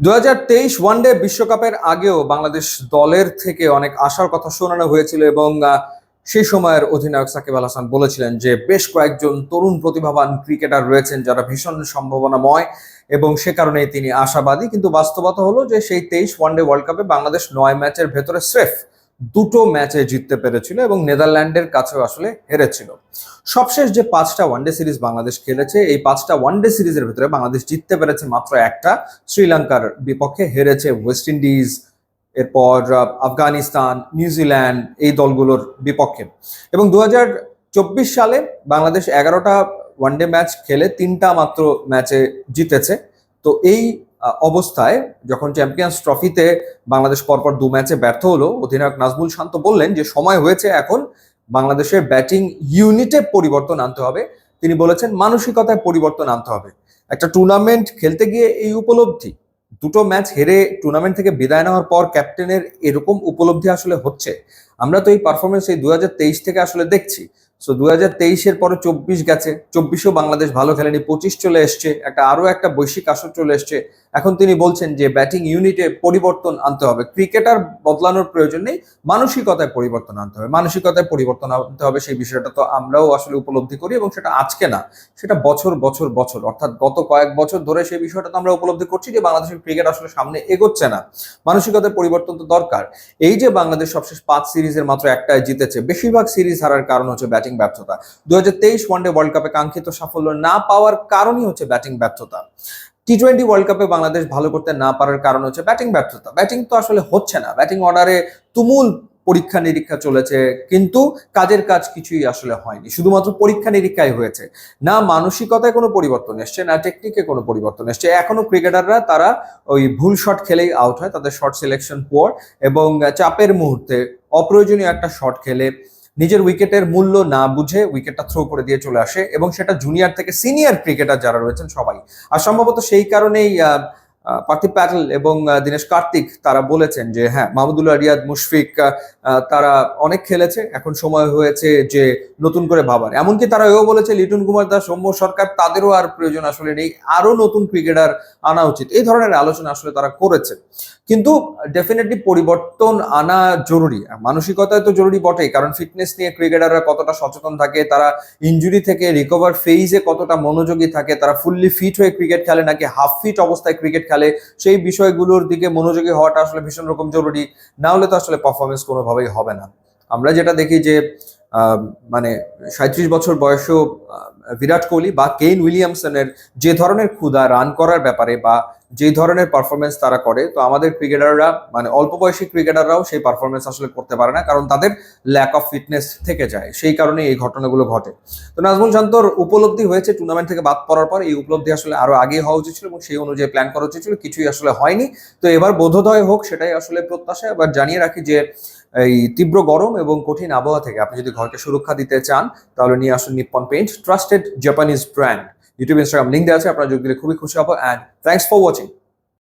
দু হাজার তেইশ ওয়ানডে বিশ্বকাপের আগেও বাংলাদেশ দলের থেকে অনেক আশার কথা শোনানো হয়েছিল এবং সেই সময়ের অধিনায়ক সাকিব আল হাসান বলেছিলেন যে বেশ কয়েকজন তরুণ প্রতিভাবান ক্রিকেটার রয়েছেন যারা ভীষণ সম্ভাবনাময় এবং সে কারণেই তিনি আশাবাদী। কিন্তু বাস্তবতা হলো যে সেই তেইশ ওয়ানডে ওয়ার্ল্ড কাপে বাংলাদেশ নয় ম্যাচের ভেতরে স্রেফ দুটো ম্যাচে জিততে পেরেছিল এবং নেদারল্যান্ডের কাছেও আসলে হেরেছিল। সবশেষ যে পাঁচটা ওয়ানডে সিরিজ বাংলাদেশ খেলেছে, এই পাঁচটা ওয়ানডে সিরিজের ভিতরে বাংলাদেশ জিততে পেরেছে মাত্র একটা। শ্রীলঙ্কার বিপক্ষে হেরেছে ওয়েস্ট ইন্ডিজ এরপর আফগানিস্তান নিউজিল্যান্ড এই দলগুলোর বিপক্ষে। এবং দু চব্বিশ সালে বাংলাদেশ এগারোটা ওয়ানডে ম্যাচ খেলে তিনটা মাত্র ম্যাচে জিতেছে। তো এই অবস্থায় যখন চ্যাম্পিয়ন্স ট্রফিতে বাংলাদেশ পরপর দু ম্যাচে ব্যর্থ হলো, অধিনায়ক নাজমুল শান্ত বললেন যে, সময় হয়েছে এখন, বাংলাদেশের ব্যাটিং ইউনিটে পরিবর্তন আনতে হবে। তিনি বলেছেন, মানসিকতায় পরিবর্তন আনতে হবে। একটা টুর্নামেন্ট খেলতে গিয়ে এই উপলব্ধি, দুটো ম্যাচ হেরে টুর্নামেন্ট থেকে বিদায় নেওয়ার পর ক্যাপ্টেনের এরকম উপলব্ধি আসলে হচ্ছে। আমরা তো এই পারফরমেন্স এই দুই হাজার তেইশ থেকে আসলে দেখছি। সো দু হাজার তেইশের পরে চব্বিশ গেছে। চব্বিশেও বাংলাদেশ ভালো খেলেনি, পঁচিশ চলে এসছে, একটা আরও একটা বৈশ্বিক আসর চলে এসছে। এখন তিনি বলছেন যে ব্যাটিং ইউনিটে পরিবর্তন আনতে হবে। ক্রিকেটার বদলানোর প্রয়োজন নেই, মানসিকতায় পরিবর্তন আনতে হবে। মানসিকতায় পরিবর্তন আনতে হবে সেই বিষয়টা তো আমরাও আসলে উপলব্ধি করি এবং সেটা আজকে না, সেটা বছর বছর বছর। অর্থাৎ গত কয়েক বছর ধরে সেই বিষয়টা তো আমরা উপলব্ধি করছি যে বাংলাদেশের ক্রিকেট আসলে সামনে এগোচ্ছে না। মানসিকতার পরিবর্তন তো দরকার। এই যে বাংলাদেশ সবশেষ পাঁচ সিরিজের মাত্র একটাই জিতেছে, বেশিরভাগ সিরিজ হারার কারণ হচ্ছে ব্যাটিং ব্যর্থতা। দু হাজার তেইশ ওয়ানডে ওয়ার্ল্ড কাপে কাঙ্ক্ষিত সাফল্য না পাওয়ার কারণই হচ্ছে ব্যাটিং ব্যর্থতা। টি টোয়েন্টি ওয়ার্ল্ড কাপে বাংলাদেশ ভালো করতে না পারার কারণ হচ্ছে ব্যাটিং ব্যর্থতা। ব্যাটিং তো আসলে হচ্ছে না। ব্যাটিং অর্ডারে তুমুল পরীক্ষা নিরীক্ষা চলেছে, কিন্তু কাজের কাজ কিছুই আসলে হয়নি। শুধুমাত্র পরীক্ষা নিরীক্ষাই হয়েছে। না মানসিকতায় কোনো পরিবর্তন এসছে, না টেকনিকে কোনো পরিবর্তন এসছে। এখনও ক্রিকেটাররা তারা ওই ভুল শট খেলেই আউট হয়, তাদের শর্ট সিলেকশন পুয়ার এবং চাপের মুহূর্তে অপ্রয়োজনীয় একটা শট খেলে নিজের উইকেটের মূল্য না বুঝে উইকেটটা থ্রো করে দিয়ে চলে আসে এবং সেটা জুনিয়র থেকে সিনিয়র ক্রিকেটার যারা রয়েছেন সবাই। আর সম্ভবত সেই কারণেই পার্থিব প্যাটেল এবং দীনেশ কার্তিক তারা বলেছেন যে হ্যাঁ মাহমুদুল্লাহ রিয়াদ মুশফিক তারা অনেক খেলেছে, এখন সময় হয়েছে যে নতুন করে ভাবার। এমনকি তারা এও বলেছে, লিটন কুমার দাস, সৌম্য সরকার, তাদেরও আর প্রয়োজন আসলে নেই। আরও নতুন ক্রিকেটার আনা উচিত। এই ধরনের আলোচনা আসলে তারা করেছে। কিন্তু ডেফিনেটলি পরিবর্তন আনা জরুরি। মানসিকতায় তো জরুরি বটেই, কারণ ফিটনেস নিয়ে ক্রিকেটাররা কতটা সচেতন থাকে, তারা ইনজুরি থেকে রিকভার ফেজে কতটা মনোযোগী থাকে, তারা ফুললি ফিট হয়ে ক্রিকেট খেলে নাকি হাফ ফিট অবস্থায় ক্রিকেট খেলে সেই বিষয়গুলোর দিকে মনোযোগী হওয়াটা আসলে ভীষণ রকম জরুরি। না হলে তো আসলে পারফরমেন্স কোনোভাবেই হবে না। আমরা যেটা দেখি যে মানে সাঁত্রিশ বছর বয়সেও বিরাট কোহলি বা কেইন উইলিয়ামসনের যে ধরনের ক্ষুধা রান করার ব্যাপারে বা যে ধরনের পারফরমেন্স তারা করে, তো আমাদের ক্রিকেটাররা মানে অল্প বয়সী ক্রিকেটাররাও সেই পারফরমেন্স আসলে করতে পারে না, কারণ তাদের ল্যাক অফ ফিটনেস থেকে যায়। সেই কারণে এই ঘটনাগুলো ঘটে। তো নাজমুল শান্তর উপলব্ধি হয়েছে টুর্নামেন্ট থেকে বাদ পড়ার পর, এই উপলব্ধি আসলে আরও আগে হওয়া উচিত ছিল এবং সেই অনুযায়ী প্ল্যান করা উচিত ছিল, কিছুই আসলে হয়নি। তো এবার বোধোদয় হোক, সেটাই আসলে প্রত্যাশা। এবার জানিয়ে রাখি যে এই তীব্র গরম এবং কঠিন আবহাওয়া থেকে আপনি যদি ঘরকে সুরক্ষা দিতে চান, তাহলে নিয়ে আসুন Nippon paint trusted Japanese brand YouTube Instagram link দেওয়া আছে, আপনারা যোগ দিলে খুবই খুশি হব অ্যান্ড থ্যাংকস ফর ওয়াচিং